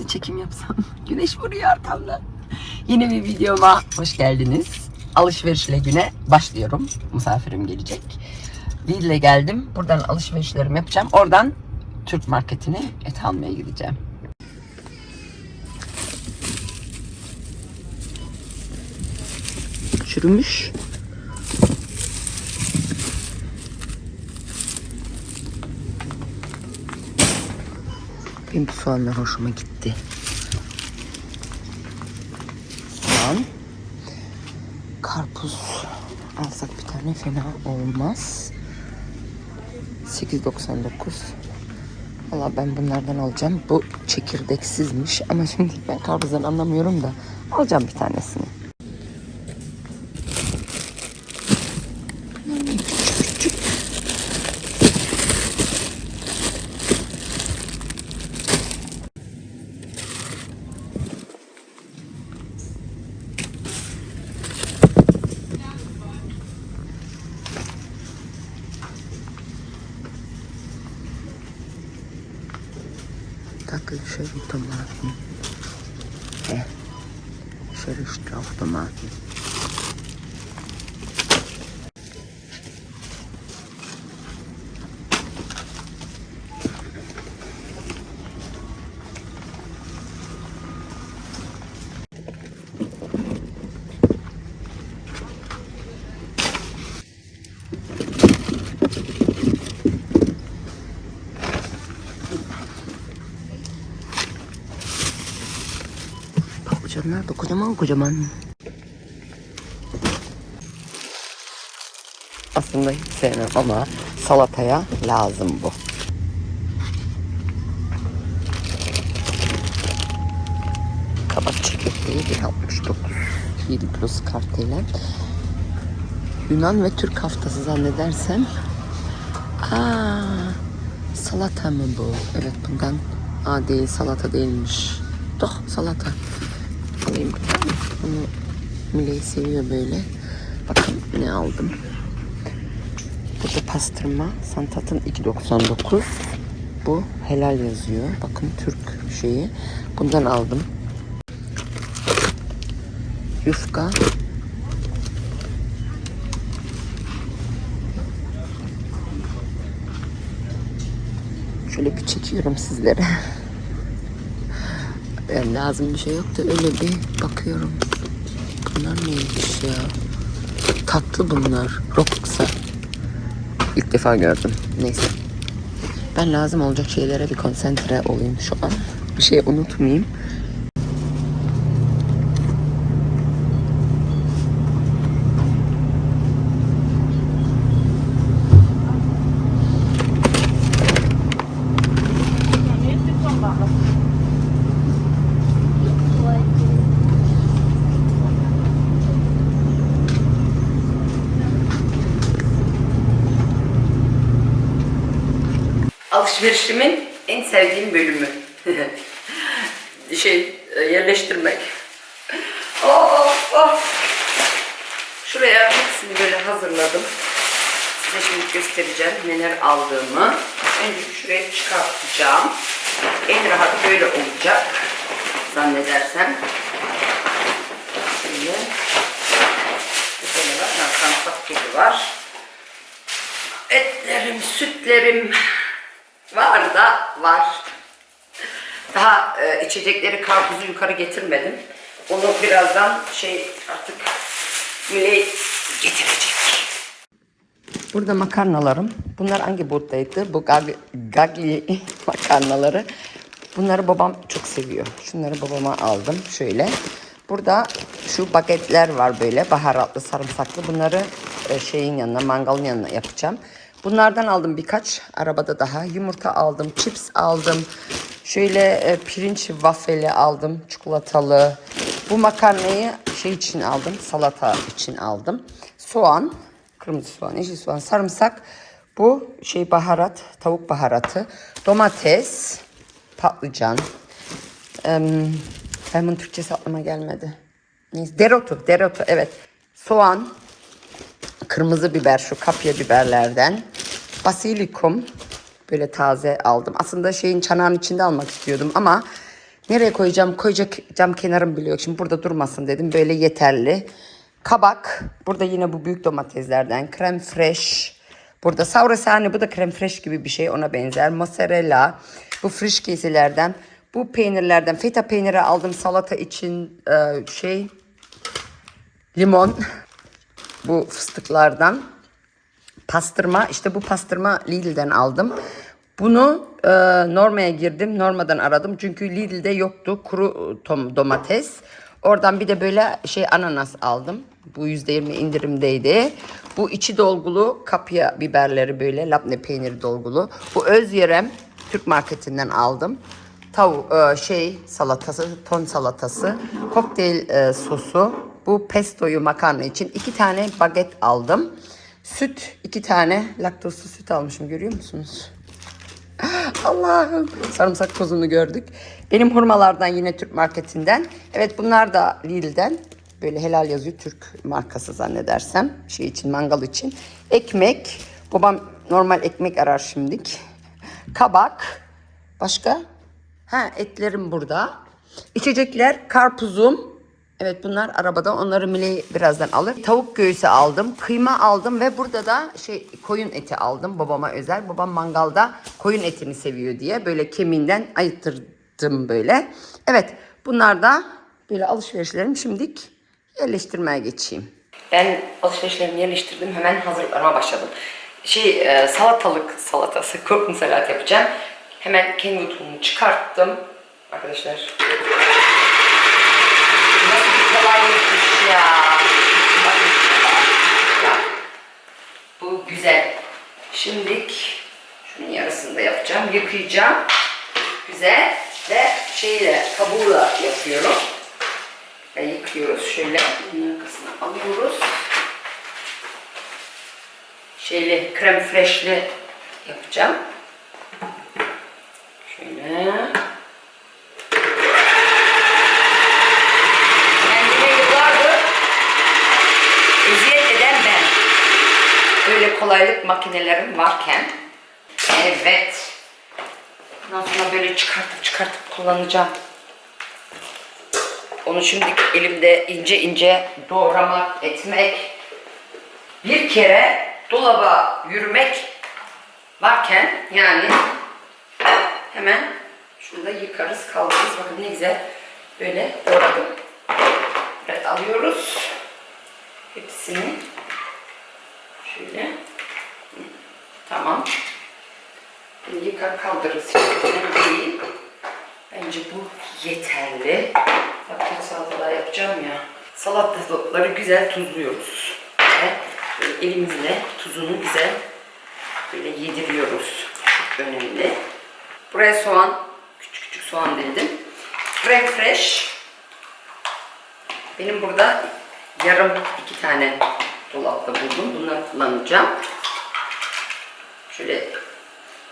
Nasıl çekim yapsam? Güneş vuruyor arkamdan. Yeni bir videoma hoş geldiniz. Alışverişle güne başlıyorum. Misafirim gelecek. Lidl'e geldim. Buradan alışverişlerimi yapacağım. Oradan Türk marketine et almaya gideceğim. Çürümüş. Benim soğanlar hoşuma gitti. Soğan. Karpuz alsak bir tane fena olmaz. 8.99 Valla ben bunlardan alacağım. Bu çekirdeksizmiş ama şimdi ben karpuzdan anlamıyorum da alacağım bir tanesini. Patlıcanlar da kocaman kocaman. Aslında hiç sevmem ama salataya lazım bu. Kabak çekirdeği 1.69 7 plus kartıyla. Yunan ve Türk haftası zannedersem. Aa, salata mı bu? Evet bundan. Aa değil salata değilmiş. Doch salata. Alayım. Bunu Miley seviyor böyle. Bakın ne aldım. Burada pastırma. Santat'ın 2.99. Bu helal yazıyor. Bakın Türk şeyi. Bundan aldım. Yufka. Şöyle bir çekiyorum sizlere. Ben lazım bir şey yok da öyle bir bakıyorum. Bunlar neymiş ya? Tatlı bunlar. Rocksa. İlk defa gördüm. Neyse. Ben lazım olacak şeylere bir konsantre olayım şu an. Bir şey unutmayayım. Alışverişimin en sevdiğim bölümü. şey e, yerleştirmek. Of of. Şuraya hepsini böyle hazırladım. Size şimdi göstereceğim neler aldığımı. Önce şuraya çıkartacağım. En rahat böyle olacak. Zannedersem. Şimdi burada ne var? Sarımsak var. Etlerim, sütlerim var da var. Daha e, içecekleri karpuzu yukarı getirmedim. Onu birazdan şey artık Miley getirecek. Burada makarnalarım. Bunlar hangi boyuttaydı? Bu gag gagli makarnaları. Bunları babam çok seviyor. Şunları babama aldım şöyle. Burada şu bagetler var böyle baharatlı sarımsaklı. Bunları e, şeyin yanına mangalın yanına yapacağım. Bunlardan aldım birkaç. Arabada daha. Yumurta aldım. Chips aldım. Şöyle e, pirinç wafeli aldım. Çikolatalı. Bu makarnayı şey için aldım. Salata için aldım. Soğan. Kırmızı soğan, yeşil soğan, sarımsak. Bu şey baharat, tavuk baharatı. Domates, patlıcan. Em, ben bunun Türkçesi aklıma gelmedi. Neyse, dereotu, dereotu evet. Soğan, kırmızı biber, şu kapya biberlerden. Basilikum, böyle taze aldım. Aslında şeyin çanağın içinde almak istiyordum ama Nereye koyacağım? Koyacak cam kenarım bile yok. Şimdi burada durmasın dedim. Böyle yeterli. Kabak. Burada yine bu büyük domateslerden. Krem fresh. Burada savrasane. Bu da krem fresh gibi bir şey. Ona benzer. Mozzarella. Bu friş keselerden. Bu peynirlerden. Feta peyniri aldım salata için. Ee, şey. Limon. Bu fıstıklardan pastırma işte bu pastırma Lidl'den aldım. Bunu e, Norma'ya girdim. Norma'dan aradım. Çünkü Lidl'de yoktu kuru tom, domates. Oradan bir de böyle şey ananas aldım. Bu %20 indirimdeydi. Bu içi dolgulu kapya biberleri böyle labne peyniri dolgulu. Bu öz yerem Türk marketinden aldım. Tavuk şey salatası, ton salatası, kokteyl e, sosu. Bu pestoyu makarna için iki tane baget aldım. Süt, iki tane laktozlu süt almışım görüyor musunuz? Allah'ım. Sarımsak tozunu gördük. Benim hurmalardan yine Türk marketinden. Evet bunlar da Lidl'den. Böyle helal yazıyor Türk markası zannedersem. Şey için mangal için. Ekmek. Babam normal ekmek arar şimdik. Kabak. Başka? Ha etlerim burada. İçecekler karpuzum. Evet bunlar arabada onları Miley birazdan alır. Tavuk göğsü aldım, kıyma aldım ve burada da şey koyun eti aldım babama özel. Babam mangalda koyun etini seviyor diye böyle kemiğinden ayıttırdım böyle. Evet bunlar da böyle alışverişlerim şimdilik yerleştirmeye geçeyim. Ben alışverişlerimi yerleştirdim hemen hazırlanma başladım. Şey e, salatalık salatası korkun salat yapacağım. Hemen kendi utumumu çıkarttım arkadaşlar. Bu güzel. Şimdilik şunun yarısını da yapacağım. Yıkayacağım. Güzel. Ve şeyle kabuğuyla yapıyorum. Ve yıkıyoruz. Şöyle bunun arkasına alıyoruz. Şeyli krem freshli yapacağım. Şöyle. Kendime yıllardır eziyet eden ben. Böyle kolaylık makinelerim varken. Evet. Ondan sonra böyle çıkartıp çıkartıp kullanacağım. Onu şimdi elimde ince ince doğramak, etmek. Bir kere dolaba yürümek varken yani hemen şunu da yıkarız, kaldırırız. Bakın ne güzel böyle doğradım. Evet alıyoruz. Hepsini. Şöyle. Tamam. Yıkar kaldırırız. Değil. Bence bu yeterli. Bakın salatalar yapacağım ya. Salatalıkları güzel tuzluyoruz. Ve elimizle tuzunu güzel böyle yediriyoruz. Çok önemli. Buraya soğan, küçük küçük soğan dedim. Creme fresh. Benim burada yarım iki tane dolapta buldum. Bunları kullanacağım. Şöyle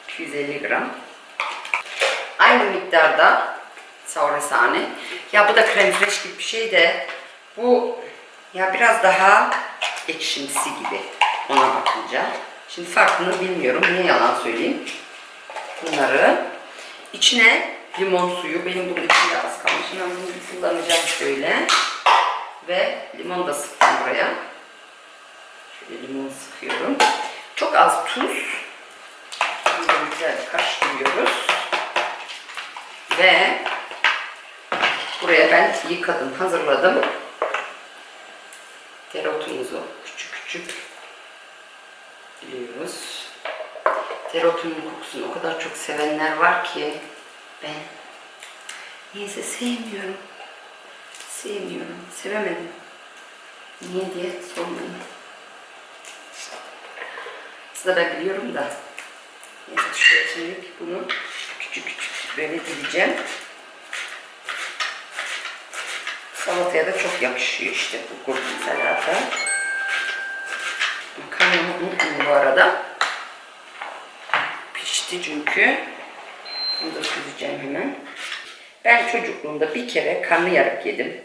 250 gram. Aynı miktarda savrasane. Ya bu da krem fresh gibi bir şey de bu ya biraz daha ekşimsi gibi ona bakınca. Şimdi farkını bilmiyorum. Niye yalan söyleyeyim. Bunları içine limon suyu. Benim bunun içinde az kalmış. Ben bunu kullanacağım şöyle. Ve limon da sıktım buraya. Şöyle limon sıkıyorum. Çok az tuz. Bunu da güzel karıştırıyoruz. Ve buraya ben yıkadım, hazırladım. Dereotumuzu küçük küçük diliyoruz. Dereotunun kokusunu o kadar çok sevenler var ki ben niyeyse sevmiyorum. Sevmiyorum, sevemedim. Niye diye sormayın. Ben biliyorum da. Neyse şöyle şimdi bunu küçük küçük böyle dileceğim. Salataya da çok yakışıyor işte bu kurban salata. Makarnamı unutmayın bu arada. Pişti çünkü. Bunu da süzeceğim hemen. Ben çocukluğumda bir kere karnıyarık yedim.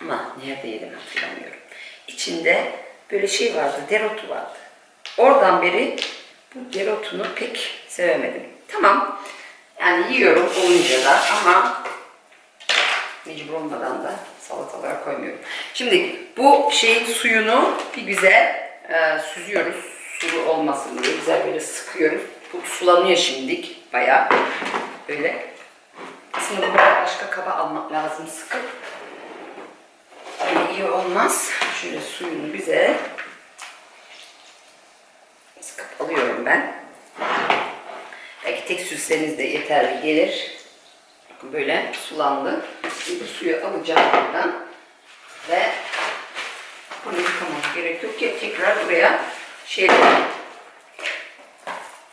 Ama nerede yedim hatırlamıyorum. İçinde böyle şey vardı, dereotu vardı. Oradan beri bu dereotunu pek sevemedim. Tamam, yani yiyorum olunca da ama Mecbur olmadan da salatalara koymuyorum. Şimdi bu şeyin suyunu bir güzel e, süzüyoruz. Sulu olmasın diye güzel böyle sıkıyoruz. Bu sulanıyor şimdilik bayağı. Böyle. Aslında bunu başka kaba almak lazım sıkıp. Böyle iyi olmaz. Şöyle suyunu güzel alıyorum ben. Belki tek süsseniz de yeterli gelir. Böyle sulandı. Şimdi suyu alacağım buradan. Ve bunu yıkamam gerek yok ki tekrar buraya şey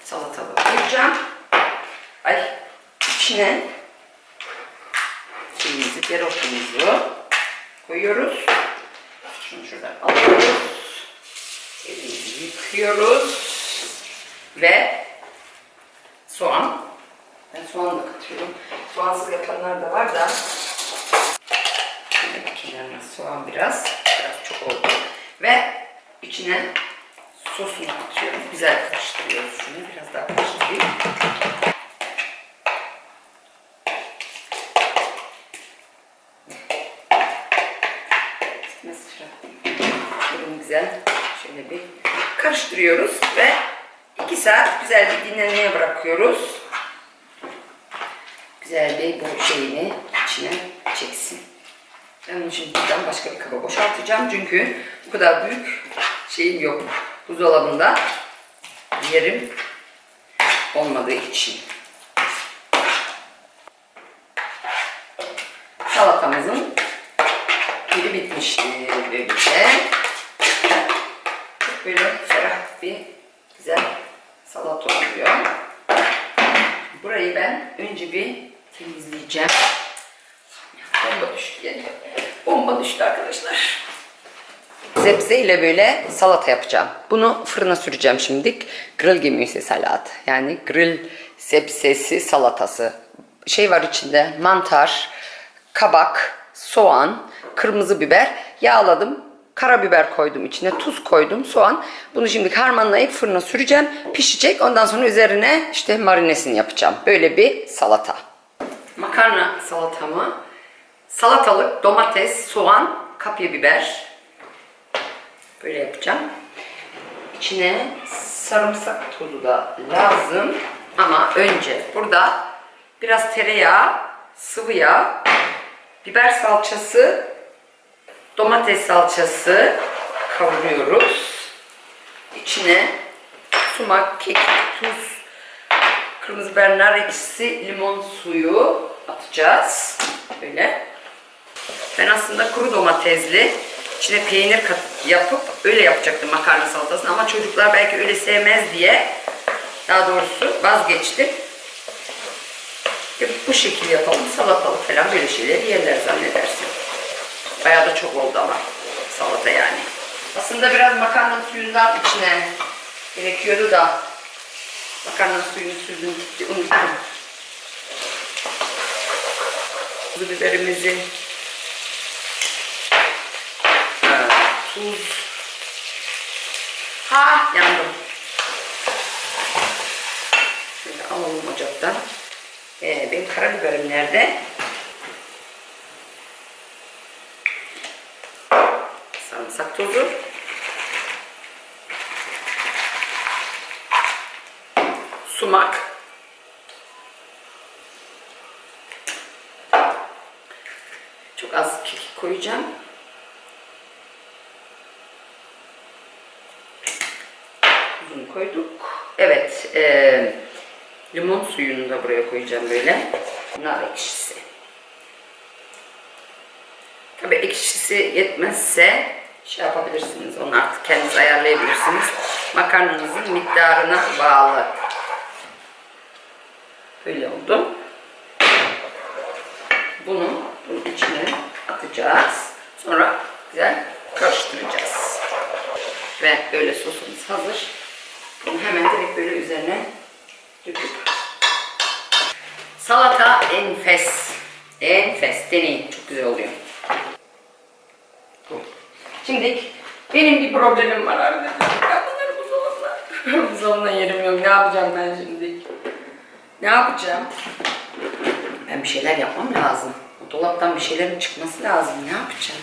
salatalığı koyacağım. Ay içine şeyimizi, dereotumuzu koyuyoruz. Şunu şuradan alıyoruz. Elimizi yıkıyoruz. Ve soğan. Ben soğan da katıyorum. Soğansız yapanlar da var da. Şöyle kenarına soğan biraz. Biraz çok oldu. Ve içine sosunu atıyorum. Güzel karıştırıyoruz şunu. Biraz daha karıştırayım. Mesela Şöyle güzel şöyle bir karıştırıyoruz ve 2 saat güzel bir dinlenmeye bırakıyoruz. Güzel bir bu şeyini içine çeksin. Ben bunu şimdi buradan başka bir kaba boşaltacağım çünkü bu kadar büyük şeyim yok. Buzdolabında yerim olmadığı için. Salatamızın biri bitmişti böylece. Çok böyle ferah bir güzel salata oluyor. Burayı ben önce bir temizleyeceğim. Bomba düştü yine. Bomba düştü arkadaşlar. Zepse ile böyle salata yapacağım. Bunu fırına süreceğim şimdilik. Grill gemüse salat. Yani grill sebzesi salatası. Şey var içinde mantar, kabak, soğan, kırmızı biber. Yağladım. Karabiber koydum içine, tuz koydum, soğan. Bunu şimdi harmanlayıp fırına süreceğim. Pişecek. Ondan sonra üzerine işte marinesini yapacağım. Böyle bir salata. Makarna salatamı salatalık, domates, soğan, kapya biber, Böyle yapacağım. İçine sarımsak tozu da lazım. Ama önce burada biraz tereyağı, sıvı yağ, biber salçası, domates salçası kavuruyoruz. İçine sumak, kekik, tuz, kırmızı biber, nar ekşisi, limon suyu atacağız. Böyle. Ben aslında kuru domatesli içine peynir kat yapıp öyle yapacaktım makarna salatasını ama çocuklar belki öyle sevmez diye daha doğrusu vazgeçtim. Hep bu şekilde yapalım. Salatalık falan böyle şeyler yerler zannedersin. Bayağı da çok oldu ama salata yani. Aslında biraz makarna suyundan içine gerekiyordu da makarna suyunu sürdüm gitti unuttum. Tuz biberimizi tuz. Ha yandım. Şöyle alalım ocaktan. Ee, benim karabiberim nerede? Sarımsak tozu. Sumak. Çok az kekik koyacağım. Tuzunu koyduk. Evet, e, limon suyunu da buraya koyacağım böyle. Nar ekşisi. Tabii ekşisi yetmezse şey yapabilirsiniz. Onu artık kendiniz ayarlayabilirsiniz. Makarnanızın miktarına bağlı. Böyle oldu. Bunu bunun içine atacağız. Sonra güzel karıştıracağız. Ve böyle sosumuz hazır. Bunu hemen direkt böyle üzerine döküp salata enfes. Enfes. Deneyin. Çok güzel oluyor. Şimdi benim bir problemim var arkadaşlar. Ben bunları buzdolabına. buzdolabına yerim yok. Ne yapacağım ben şimdi? Ne yapacağım? Ben bir şeyler yapmam lazım. dolaptan bir şeylerin çıkması lazım. Ne yapacağım?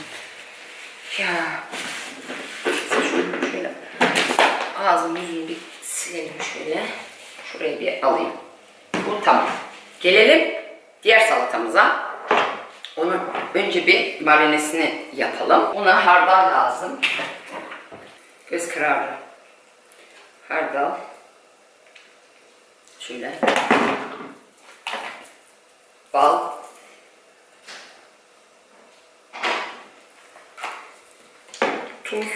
Ya. Şunu şöyle ağzımı yüzümü bir silelim şöyle. Şuraya bir alayım. Bu tamam. Gelelim diğer salatamıza. Onu önce bir marinesini yapalım. Ona hardal lazım. Göz kararı. Hardal. Şöyle. Bal. Tuz.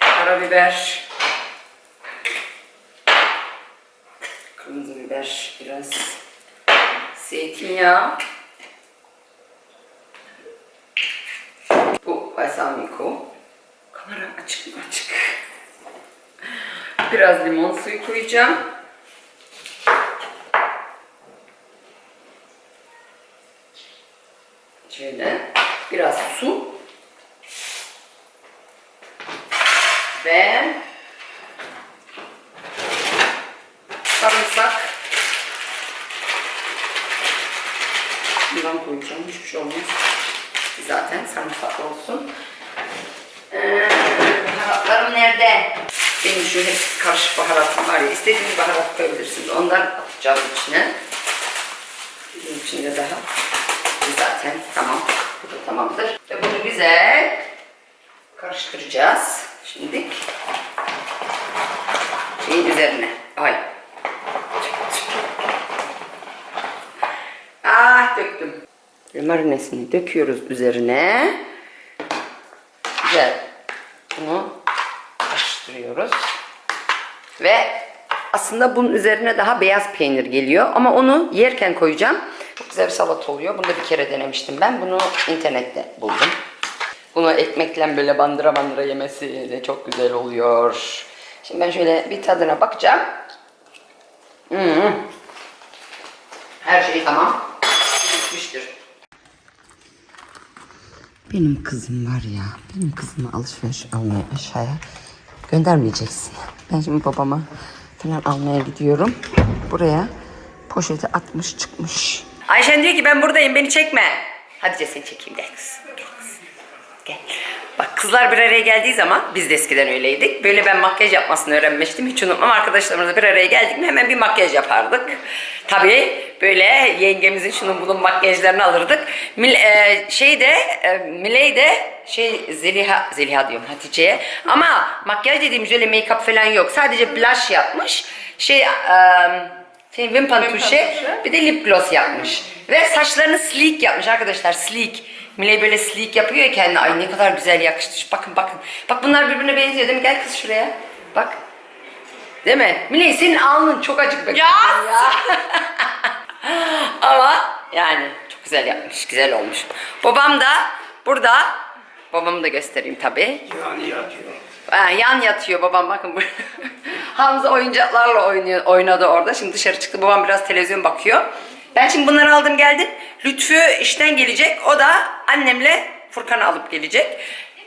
Karabiber. Kırmızı biber biraz. Zeytinyağı. Bu balsamico. Kamera açık mı açık? Biraz limon suyu koyacağım. Şöyle biraz su ve sarımsak bundan koyacağım hiçbir şey olmaz zaten sarımsaklı olsun ee, baharatlarım nerede? Benim şu hep karışık baharatım var ya istediğiniz baharat koyabilirsiniz ondan atacağım içine bunun içinde daha zaten tamam bu da tamamdır ve bunu güzel karıştıracağız şimdi şeyin üzerine ay. Ah döktüm. Marinesini döküyoruz üzerine? Güzel. Bunu karıştırıyoruz. Ve aslında bunun üzerine daha beyaz peynir geliyor. Ama onu yerken koyacağım. Çok güzel bir salata oluyor. Bunu da bir kere denemiştim ben. Bunu internette buldum. Bunu ekmekle böyle bandıra bandıra yemesi de çok güzel oluyor. Şimdi ben şöyle bir tadına bakacağım. Hmm. Her şey tamam. Bitmiştir. Benim kızım var ya, benim kızımı alışveriş almaya aşağıya göndermeyeceksin. Ben şimdi babama falan almaya gidiyorum. Buraya poşeti atmış çıkmış. Ayşen diyor ki ben buradayım beni çekme. Hadi seni çekeyim de kız. Gel kız. Gel. Bak kızlar bir araya geldiği zaman biz de eskiden öyleydik. Böyle ben makyaj yapmasını öğrenmiştim. Hiç unutmam arkadaşlarımızla bir araya geldik mi hemen bir makyaj yapardık. Tabii böyle yengemizin şunun bunun makyajlarını alırdık. Mil, e, şey de e, Miley de şey Zeliha Zeliha diyorum Hatice'ye. Ama makyaj dediğimiz öyle make-up falan yok. Sadece blush yapmış. Şey e, şey, Wimpan tuşu bir de lip gloss yapmış. Ve saçlarını sleek yapmış arkadaşlar sleek. Miley böyle sleek yapıyor ya kendine. Ay ne kadar güzel yakıştı. Bakın bakın. Bak bunlar birbirine benziyor değil mi? Gel kız şuraya. Bak. Değil mi? Miley senin alnın çok acık be. Ya! Ama yani çok güzel yapmış. Güzel olmuş. Babam da burada. Babamı da göstereyim tabii. Yani yatıyor. Ha, yan yatıyor babam bakın. bu- Hamza oyuncaklarla oynuyor, oynadı orada. Şimdi dışarı çıktı. Babam biraz televizyon bakıyor. Ben şimdi bunları aldım geldim. Lütfü işten gelecek. O da annemle Furkan'ı alıp gelecek.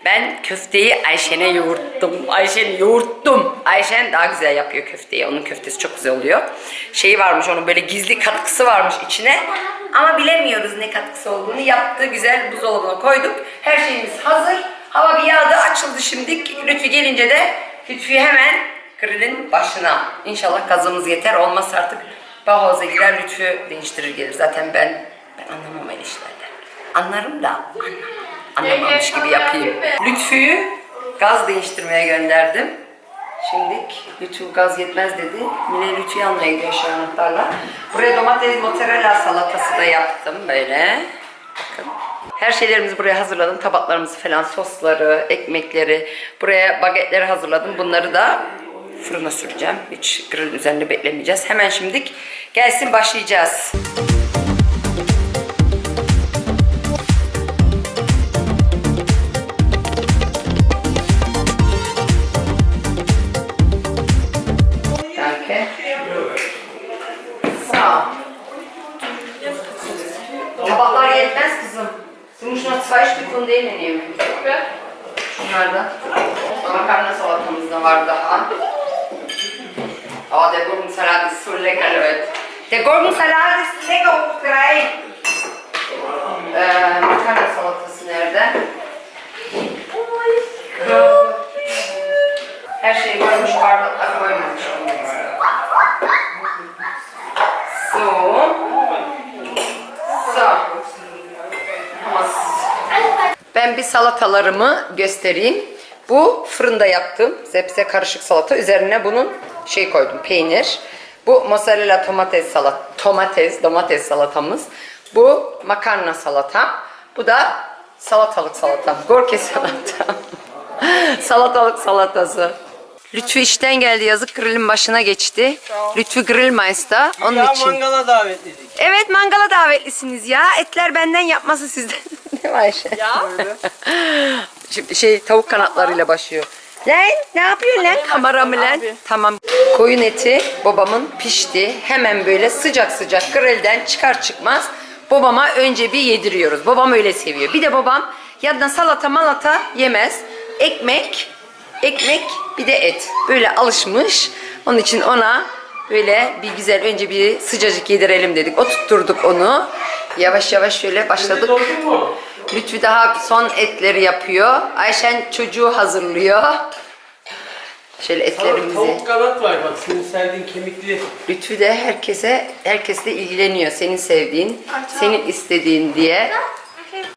Ben köfteyi Ayşen'e yoğurttum. Ayşen yoğurttum. Ayşen daha güzel yapıyor köfteyi. Onun köftesi çok güzel oluyor. Şeyi varmış onun böyle gizli katkısı varmış içine. Ama bilemiyoruz ne katkısı olduğunu. Yaptı güzel buzdolabına koyduk. Her şeyimiz hazır. Hava bir yağdı açıldı şimdi. Lütfü gelince de Lütfü'yü hemen grillin başına. İnşallah gazımız yeter. Olmazsa artık Bauhaus'a gider Lütfü değiştirir gelir. Zaten ben ben anlamam öyle işlerden. Anlarım da anlamam. Anlamamış gibi yapayım. Lütfü'yü gaz değiştirmeye gönderdim. Şimdi Lütfü gaz yetmez dedi. Mine Lütfü'yü almaya gidiyor şu anahtarla. Buraya domates mozzarella salatası da yaptım böyle. Bakın. Her şeylerimizi buraya hazırladım. Tabaklarımızı falan, sosları, ekmekleri. Buraya bagetleri hazırladım. Bunları da fırına süreceğim. Hiç grill üzerinde beklemeyeceğiz. Hemen şimdilik gelsin başlayacağız. Tabaklar yetmez kızım. Noch zwei Stück von denen nehmen. Şunlardan. Makarna salatamız da var daha. Oh, der Gurkensalat ist so lecker, Leute. Der Gurkensalat ist lecker hoch drei. Ee, makarna salatası nerede? Her şeyi koymuş, bardakla koymamış. So. So. Ben bir salatalarımı göstereyim. Bu fırında yaptım. Zepse karışık salata. Üzerine bunun şey koydum peynir. Bu mozzarella domates salat, domates, domates salatamız. Bu makarna salatam. Bu da salatalık salatam. Gorke salatam. salatalık salatası. Lütfü işten geldi yazık grillin başına geçti. Lütfü Grillmeister onun Ya için. mangala davetledik. Evet mangala davetlisiniz ya. Etler benden yapması sizden. Değil mi Ayşe? Ja? Şimdi şey tavuk kanatlarıyla başlıyor. Lan ne yapıyorsun lan kamera mı lan? Tamam. Koyun eti babamın pişti. Hemen böyle sıcak sıcak grillden çıkar çıkmaz babama önce bir yediriyoruz. Babam öyle seviyor. Bir de babam yanına salata malata yemez. Ekmek, ekmek bir de et. Böyle alışmış. Onun için ona böyle bir güzel önce bir sıcacık yedirelim dedik. Oturtturduk onu. Yavaş yavaş şöyle başladık. Lütfü daha son etleri yapıyor. Ayşen çocuğu hazırlıyor. Şöyle etlerimizi. Tavuk kanat var bak senin sevdiğin kemikli. Lütfü de herkese herkesle ilgileniyor. Senin sevdiğin, senin istediğin diye.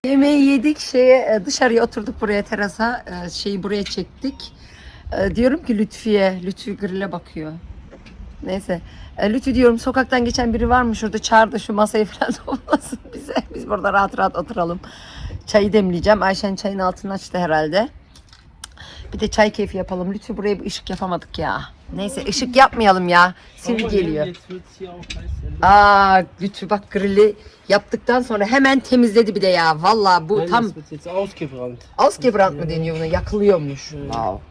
Yemeği yedik şeye e, dışarıya oturduk buraya terasa e, şeyi buraya çektik. E, Diyorum ki Lütfü'ye, Lütfü grille bakıyor. Neyse. Lütfü diyorum sokaktan geçen biri var mı şurada çağır da şu masayı falan toplasın bize. Biz burada rahat rahat oturalım. Çayı demleyeceğim. Ayşen çayın altını açtı herhalde. Bir de çay keyfi yapalım. Lütfü buraya bir ışık yapamadık ya. Neyse ışık yapmayalım ya. Sivri geliyor. Aa Lütfü bak grilli yaptıktan sonra hemen temizledi bir de ya. Vallahi bu tam ausgebrannt. Ausgebrannt mı deniyor buna? Yakılıyormuş. Wow.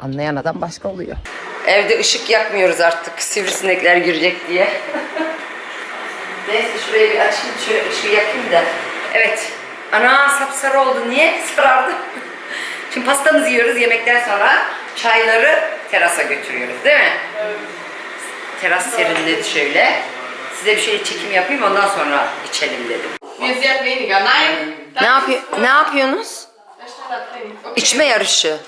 Anlayan adam başka oluyor. Evde ışık yakmıyoruz artık. Sivrisinekler girecek diye. Neyse şurayı bir açayım. Şöyle ışığı yakayım da. Evet. Ana sapsarı oldu. Niye sarardı? Şimdi pastamızı yiyoruz. Yemekten sonra çayları terasa götürüyoruz. Değil mi? Teras serinledi şöyle. Size bir şey çekim yapayım ondan sonra içelim dedim. Ne yapıyor? Ne yapıyorsunuz? İçme yarışı.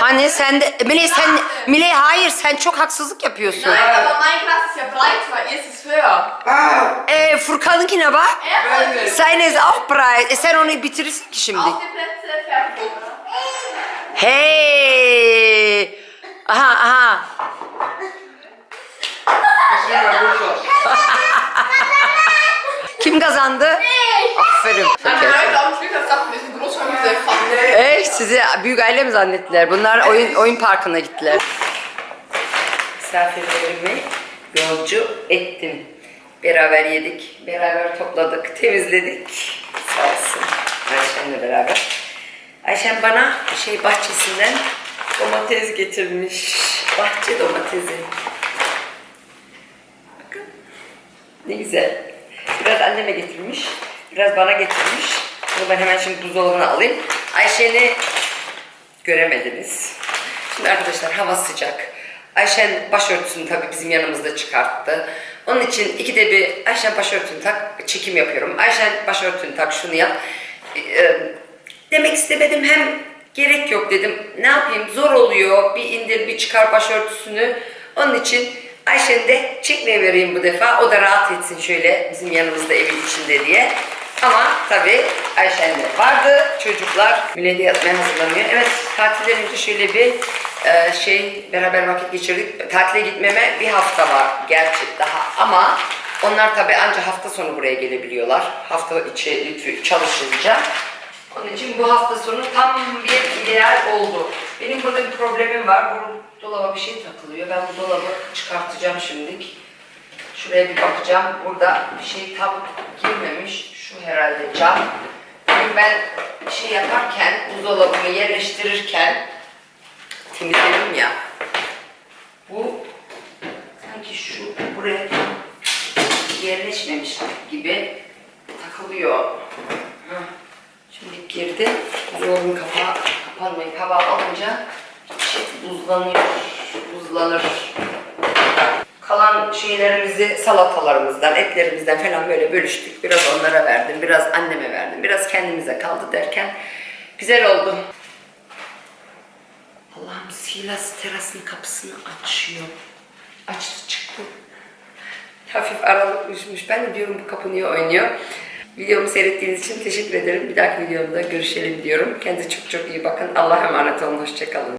Hani sen de Miley sen Miley hayır sen çok haksızlık yapıyorsun. Nein, aber mein Glas ist ja breiter. Ihr ist es höher. Ee, Furkan'ınkine bak. Seine ist auch breit. E sen onu bitirirsin ki şimdi. Auf die Plätze, fertig. Hey. Aha aha. Kim kazandı? Aferin. Dann Eh, sizi büyük aile mi zannettiler? Bunlar oyun oyun parkına gittiler. Misafirlerimi yolcu ettim. Beraber yedik, beraber topladık, temizledik. Sağ olsun. Ayşen'le beraber. Ayşen bana şey bahçesinden domates getirmiş. Bahçe domatesi. Bakın. Ne güzel. Biraz anneme getirmiş. Biraz bana getirmiş. Bunu ben hemen şimdi buzdolabına alayım. Ayşen'i göremediniz. Şimdi arkadaşlar hava sıcak. Ayşen başörtüsünü tabii bizim yanımızda çıkarttı. Onun için ikide bir Ayşen başörtünü tak, çekim yapıyorum. Ayşen başörtünü tak, şunu yap. Ee, demek istemedim hem gerek yok dedim. Ne yapayım zor oluyor bir indir bir çıkar başörtüsünü. Onun için Ayşen'i de çekmeye vereyim bu defa. O da rahat etsin şöyle bizim yanımızda evin içinde diye. Ama tabii Ayşen de vardı. Çocuklar millete yatmaya hazırlanıyor. Evet tatilden şöyle bir e, şey beraber vakit geçirdik. Tatile gitmeme bir hafta var gerçi daha ama onlar tabii ancak hafta sonu buraya gelebiliyorlar. Hafta içi çalışınca. Onun için bu hafta sonu tam bir ideal oldu. Benim burada bir problemim var. Bu dolaba bir şey takılıyor. Ben bu dolabı çıkartacağım şimdilik. Şuraya bir bakacağım. Burada bir şey tam girmemiş. Şu herhalde cam. Bugün ben şey yaparken, buzdolabımı yerleştirirken temizledim ya. Bu sanki şu buraya yerleşmemiş gibi takılıyor. Şimdi girdi. Buzdolabının kapağı kapanmayı kapağı alınca şey buzlanıyor. Buzlanır. Kalan şeylerimizi salatalarımızdan, etlerimizden falan böyle bölüştük. Biraz onlara verdim, biraz anneme verdim, biraz kendimize kaldı derken güzel oldu. Allah'ım Silas terasın kapısını açıyor. Açtı çıktı. Hafif aralık düşmüş. Ben de diyorum bu kapı niye oynuyor. Videomu seyrettiğiniz için teşekkür ederim. Bir dahaki videomda görüşelim diyorum. Kendinize çok çok iyi bakın. Allah'a emanet olun. Hoşçakalın.